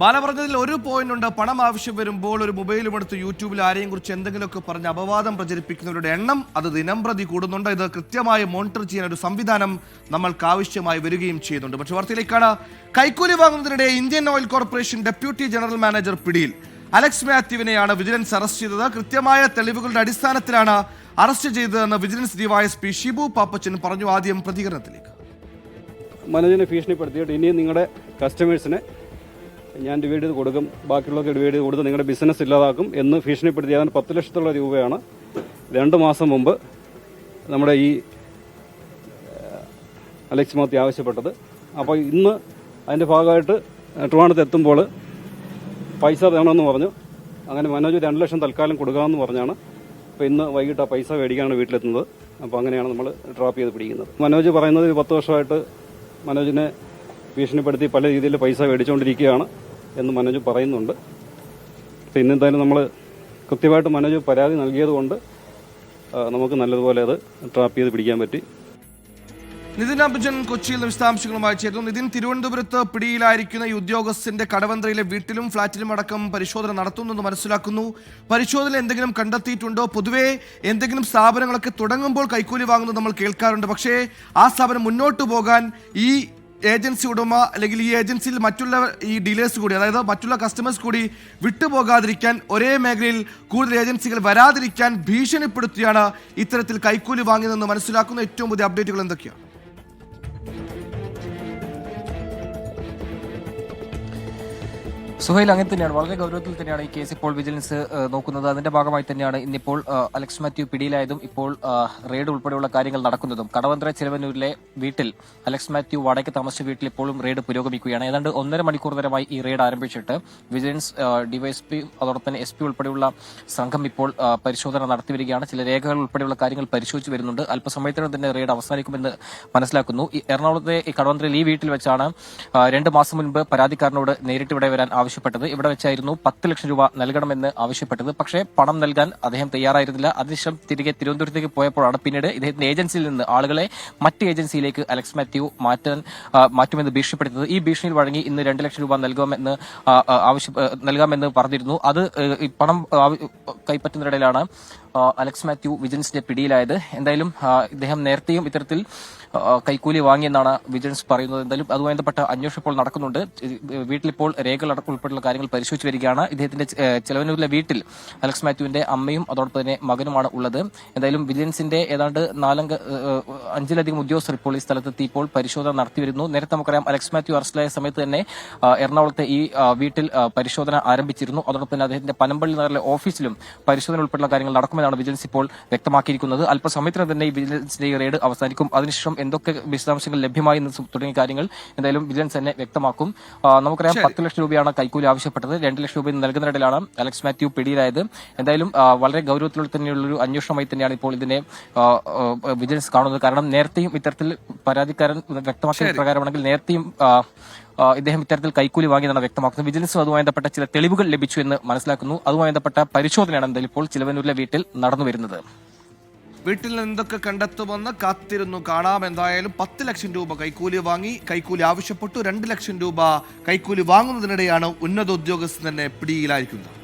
ബാല ഒരു പോയിന്റ് ഉണ്ട്. പണം ആവശ്യം വരുമ്പോൾ ഒരു മൊബൈലും എടുത്ത് യൂട്യൂബിൽ ആരെയും കുറിച്ച് എന്തെങ്കിലുമൊക്കെ പറഞ്ഞ് അപവാദം പ്രചരിപ്പിക്കുന്നവരുടെ എണ്ണം അത് ദിനം പ്രതി കൂടുന്നുണ്ട്. ഇത് കൃത്യമായി മോണിറ്റർ ചെയ്യാൻ ഒരു സംവിധാനം നമ്മൾക്ക് ആവശ്യമായി വരികയും ചെയ്യുന്നുണ്ട്. പക്ഷേ വാർത്തയിലേക്കാണ്. കൈക്കൂലി വാങ്ങുന്നതിനിടെ Indian oil corporation deputy general manager പിടിയിൽ. അലക്സ് മാത്യുവിനെയാണ് വിജിലൻസ് അറസ്റ്റ് ചെയ്തത്. കൃത്യമായ തെളിവുകളുടെ അടിസ്ഥാനത്തിലാണ് അറസ്റ്റ് ചെയ്തതെന്ന് വിജിലൻസ് ഡിവൈഎസ്പി ഷിബു പാപ്പച്ചൻ പറഞ്ഞു ആദ്യം പ്രതികരണത്തിലേക്ക്. മനോജിനെ ഭീഷണിപ്പെടുത്തിയിട്ട് ഇനിയും നിങ്ങളുടെ കസ്റ്റമേഴ്സിനെ ഞാൻ ഡിവൈഡ് ചെയ്ത് കൊടുക്കും. ബാക്കിയുള്ളവർക്ക് ഡിവൈഡ് ചെയ്ത് കൊടുത്ത് നിങ്ങളുടെ ബിസിനസ് ഇല്ലാതാക്കും എന്ന് ഭീഷണിപ്പെടുത്തി ഏതാണ്ട് പത്ത് ലക്ഷത്തോളം രൂപയാണ് രണ്ട് മാസം മുമ്പ് നമ്മുടെ ഈ അലക്സ് മാത്തി ആവശ്യപ്പെട്ടത്. അപ്പോൾ ഇന്ന് അതിന്റെ ഭാഗമായിട്ട് ട്രിവാണത്ത് എത്തുമ്പോൾ പൈസ തരണമെന്ന് പറഞ്ഞു. അങ്ങനെ മനോജ് രണ്ട് ലക്ഷം തൽക്കാലം കൊടുക്കാമെന്ന് പറഞ്ഞാണ്. അപ്പോൾ ഇന്ന് വൈകിട്ട് ആ പൈസ മേടിക്കാനാണ് വീട്ടിലെത്തുന്നത്. അപ്പോൾ അങ്ങനെയാണ് നമ്മൾ ഡ്രോപ്പ് ചെയ്ത് പിടിക്കുന്നത്. മനോജ് പറയുന്നത് ഒരു പത്ത് വർഷമായിട്ട് മനോജിനെ ഭീഷണിപ്പെടുത്തി പല രീതിയിൽ പൈസ മേടിച്ചുകൊണ്ടിരിക്കുകയാണ്. എന്ന് മനോജ് പറയുന്നുണ്ട്. അപ്പോൾ ഇന്നെന്തായാലും നമ്മൾ കൃത്യമായിട്ട് മനോജ് പരാതി നൽകിയതുകൊണ്ട് നമുക്ക് നല്ലതുപോലെ അത് ട്രാപ്പ് ചെയ്ത് പിടിക്കാൻ പറ്റി. നിതിൻ അബ്ജൻ കൊച്ചിയിൽ വിശദാംശങ്ങളുമായി ചേരുന്നു. നിതിൻ തിരുവനന്തപുരത്ത് പിടിയിലായിരിക്കുന്ന ഈ ഉദ്യോഗസ്ഥന്റെ കടവന്ത്രയിലെ വീട്ടിലും ഫ്ളാറ്റിലും അടക്കം പരിശോധന നടത്തുന്നെന്ന് മനസ്സിലാക്കുന്നു. പരിശോധന എന്തെങ്കിലും കണ്ടെത്തിയിട്ടുണ്ടോ? പൊതുവേ എന്തെങ്കിലും സ്ഥാപനങ്ങളൊക്കെ തുടങ്ങുമ്പോൾ കൈക്കൂലി വാങ്ങുന്നത് നമ്മൾ കേൾക്കാറുണ്ട്. പക്ഷേ ആ സ്ഥാപനം മുന്നോട്ട് പോകാൻ ഈ ഏജൻസി ഉടമ അല്ലെങ്കിൽ ഈ ഏജൻസിയിൽ മറ്റുള്ള ഈ ഡീലേഴ്സ് കൂടി അതായത് മറ്റുള്ള കസ്റ്റമേഴ്സ് കൂടി വിട്ടുപോകാതിരിക്കാൻ ഒരേ മേഖലയിൽ കൂടുതൽ ഏജൻസികൾ വരാതിരിക്കാൻ ഭീഷണിപ്പെടുത്തിയാണ് ഇത്തരത്തിൽ കൈക്കൂലി വാങ്ങിയതെന്ന് മനസ്സിലാക്കുന്ന ഏറ്റവും പുതിയ അപ്ഡേറ്റുകൾ എന്തൊക്കെയാണ്? സുഹൈൽ അങ്ങനെ തന്നെയാണ്. വളരെ ഗൗരവത്തിൽ തന്നെയാണ് ഈ കേസ് ഇപ്പോൾ വിജിലൻസ് നോക്കുന്നത്. അതിന്റെ ഭാഗമായി തന്നെയാണ് ഇന്നിപ്പോൾ അലക്സ് മാത്യു പിടിയിലായതും ഇപ്പോൾ റെയ്ഡ് ഉൾപ്പെടെയുള്ള കാര്യങ്ങൾ നടക്കുന്നതും. കടവന്ത്ര ചിലവന്നൂരിലെ വീട്ടിൽ അലക്സ് മാത്യു വടക്ക് താമസിച്ച വീട്ടിൽ ഇപ്പോഴും റെയ്ഡ് പുരോഗമിക്കുകയാണ്. ഏതാണ്ട് ഒന്നര മണിക്കൂർ നേരമായി ഈ റെയ്ഡ് ആരംഭിച്ചിട്ട് വിജിലൻസ് ഡിവൈഎസ്പി അതോടൊപ്പം തന്നെ എസ് പി ഉൾപ്പെടെയുള്ള സംഘം ഇപ്പോൾ പരിശോധന നടത്തിവരികയാണ് ചില രേഖകൾ ഉൾപ്പെടെയുള്ള കാര്യങ്ങൾ പരിശോധിച്ച് വരുന്നുണ്ട്. അല്പസമയത്തിനും തന്നെ റെയ്ഡ് അവസാനിക്കുമെന്ന് മനസ്സിലാക്കുന്നു. എറണാകുളത്തെ കടവന്ത്രയിൽ ഈ വീട്ടിൽ വെച്ചാണ് രണ്ട് മാസം മുൻപ് പരാതിക്കാരനോട് നേരിട്ട് ഇവിടെ വരാൻ ആവശ്യപ്പെട്ടത്. ഇവിടെ വെച്ചായിരുന്നു പത്ത് ലക്ഷം രൂപ നൽകണമെന്ന് ആവശ്യപ്പെട്ടത്. പക്ഷേ പണം നൽകാൻ അദ്ദേഹം തയ്യാറായിരുന്നില്ല. അതിനുശേഷം തിരികെ തിരുവനന്തപുരത്തേക്ക് പോയപ്പോഴാണ് പിന്നീട് ഇദ്ദേഹത്തിന്റെ ഏജൻസിയിൽ നിന്ന് ആളുകളെ മറ്റ് ഏജൻസിയിലേക്ക് അലക്സ് മാത്യു മാറ്റാൻ മാറ്റുമെന്ന് ഭീഷണിപ്പെടുത്തത് ഈ ഭീഷണിയിൽ വഴങ്ങി ഇന്ന് രണ്ട് ലക്ഷം രൂപ നൽകാമെന്ന് ആവശ്യ നൽകാമെന്ന് പറഞ്ഞിരുന്നു. അത് പണം കൈപ്പറ്റുന്നതിനിടയിലാണ് അലക്സ് മാത്യു വിജിലൻസിന്റെ പിടിയിലായത്. എന്തായാലും ഇദ്ദേഹം നേരത്തെയും ഇത്തരത്തിൽ കൈക്കൂലി വാങ്ങിയെന്നാണ് വിജിലൻസ് പറയുന്നത്. എന്തായാലും അതുമായി ബന്ധപ്പെട്ട അന്വേഷണം ഇപ്പോൾ നടക്കുന്നുണ്ട്. വീട്ടിലിപ്പോൾ രേഖകൾ അടക്കം ഉൾപ്പെടെയുള്ള കാര്യങ്ങൾ പരിശോധിച്ച് വരികയാണ്. ഇദ്ദേഹത്തിന്റെ ചെലവനൂരിലെ വീട്ടിൽ അലക്സ് മാത്യുവിന്റെ അമ്മയും അതോടൊപ്പം തന്നെ മകനുമാണ് ഉള്ളത്. എന്തായാലും വിജിലൻസിന്റെ ഏതാണ്ട് നാലംഗ അഞ്ചിലധികം ഉദ്യോഗസ്ഥർ ഇപ്പോൾ ഈ സ്ഥലത്തെത്തി ഇപ്പോൾ പരിശോധന നടത്തിവരുന്നു നേരത്തെ നമുക്കറിയാം അലക്സ് മാത്യു അറസ്റ്റിലായ സമയത്ത് തന്നെ എറണാകുളത്തെ ഈ വീട്ടിൽ പരിശോധന ആരംഭിച്ചിരുന്നു. അതോടൊപ്പം തന്നെ അദ്ദേഹത്തിന്റെ പനമ്പള്ളി നഗറിലെ ഓഫീസിലും പരിശോധന ഉൾപ്പെടെയുള്ള കാര്യങ്ങൾ നടക്കുമെന്നാണ് വിജിലൻസ് ഇപ്പോൾ വ്യക്തമാക്കിയിരിക്കുന്നത്. അല്പസമയത്തിന് തന്നെ ഈ വിജിലൻസിന്റെ ഈ റെയ്ഡ് അവസാനിക്കും. അതിനുശേഷം എന്തൊക്കെ വിശദാംശങ്ങൾ ലഭ്യമായി എന്ന് തുടങ്ങിയ കാര്യങ്ങൾ എന്തായാലും വിജിലൻസ് തന്നെ വ്യക്തമാക്കും. നമുക്കറിയാം പത്ത് ലക്ഷം രൂപയാണ് കൈക്കൂലി ആവശ്യപ്പെട്ടത്. രണ്ട് ലക്ഷം രൂപ നൽകുന്നതിനിടയിലാണ് അലക്സ് മാത്യു പിടിയിലായത്. എന്തായാലും വളരെ ഗൗരവത്തിലുള്ള തന്നെയുള്ളൊരു അന്വേഷണമായി തന്നെയാണ് ഇപ്പോൾ ഇതിനെ വിജിലൻസ് കാണുന്നത്. കാരണം നേരത്തെയും ഇത്തരത്തിൽ പരാതിക്കാരൻ വ്യക്തമാക്കിയ പ്രകാരമാണെങ്കിൽ നേരത്തെയും ഇദ്ദേഹം ഇത്തരത്തിൽ കൈക്കൂലി വാങ്ങിയതാണ് വ്യക്തമാക്കുന്നത് വിജിലൻസും അതുമായി ബന്ധപ്പെട്ട ചില തെളിവുകൾ ലഭിച്ചു എന്ന് മനസ്സിലാക്കുന്നു. അതുമായി ബന്ധപ്പെട്ട പരിശോധനയാണ് എന്തായാലും ഇപ്പോൾ ചിലവനൂരിലെ വീട്ടിൽ നടന്നു വരുന്നത്. വീട്ടിൽ എന്തൊക്കെ കണ്ടെത്തുമെന്ന് കാത്തിരുന്നു കാണാം. എന്തായാലും പത്ത് ലക്ഷം രൂപ കൈക്കൂലി വാങ്ങി കൈക്കൂലി ആവശ്യപ്പെട്ടു. രണ്ട് ലക്ഷം രൂപ കൈക്കൂലി വാങ്ങുന്നതിനിടെയാണ് ഉന്നത ഉദ്യോഗസ്ഥൻ തന്നെ പിടിയിലായിരിക്കുന്നത്.